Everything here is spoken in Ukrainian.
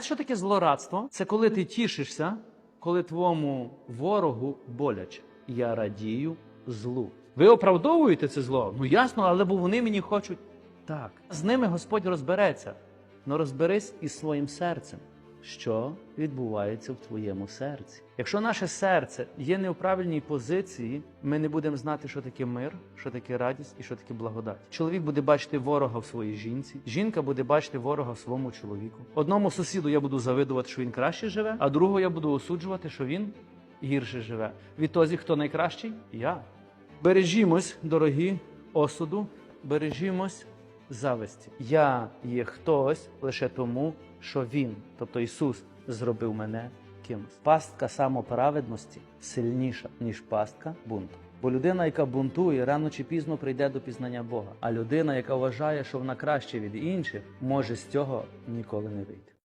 Що таке злорадство? Це коли ти тішишся, коли твоєму ворогу боляче. Я радію злу. Ви оправдовуєте це зло? Ну ясно, але бо вони мені хочуть. Так. З ними Господь розбереться. Ну розберись із своїм серцем. Що відбувається в твоєму серці? Якщо наше серце є не в правильній позиції, ми не будемо знати, що таке мир, що таке радість і що таке благодать. Чоловік буде бачити ворога в своїй жінці, жінка буде бачити ворога в своєму чоловіку. Одному сусіду я буду завидувати, що він краще живе, а другого я буду осуджувати, що він гірше живе. Відтоді, хто найкращий? Я. Бережімось, дорогі, осуду, бережімось зависті. Я є хтось лише тому, що він, тобто Ісус, зробив мене кимось. Пастка самоправедності сильніша, ніж пастка бунту. Бо людина, яка бунтує, рано чи пізно прийде до пізнання Бога. А людина, яка вважає, що вона краще від інших, може з цього ніколи не вийти.